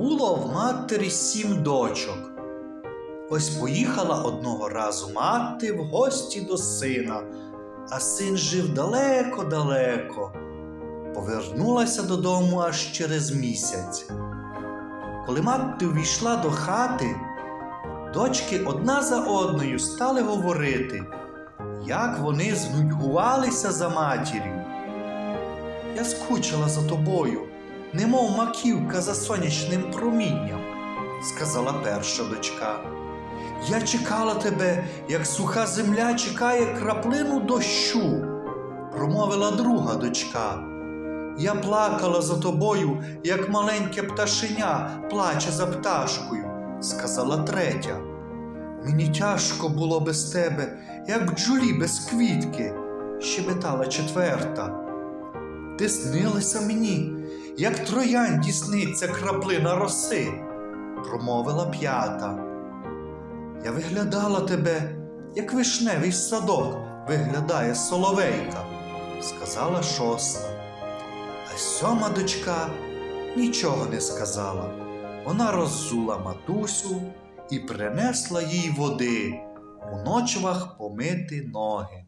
Було в матері сім дочок. Ось поїхала одного разу мати в гості до сина, а син жив далеко-далеко. Повернулася додому аж через місяць. Коли мати увійшла до хати, дочки одна за одною стали говорити, як вони знудьгувалися за матір'ю. Я скучила за тобою, немов маківка за сонячним промінням, сказала перша дочка. Я чекала тебе, як суха земля чекає краплину дощу, промовила друга дочка. Я плакала за тобою, як маленьке пташеня плаче за пташкою, сказала третя. Мені тяжко було без тебе, як бджолі без квітки, щебетала четверта. Ти снилася мені, як троянді сниться краплина роси, промовила п'ята. Я виглядала тебе, як вишневий садок виглядає соловейка, сказала шоста. А сьома дочка нічого не сказала. Вона роззула матусю і принесла їй води у ночвах помити ноги.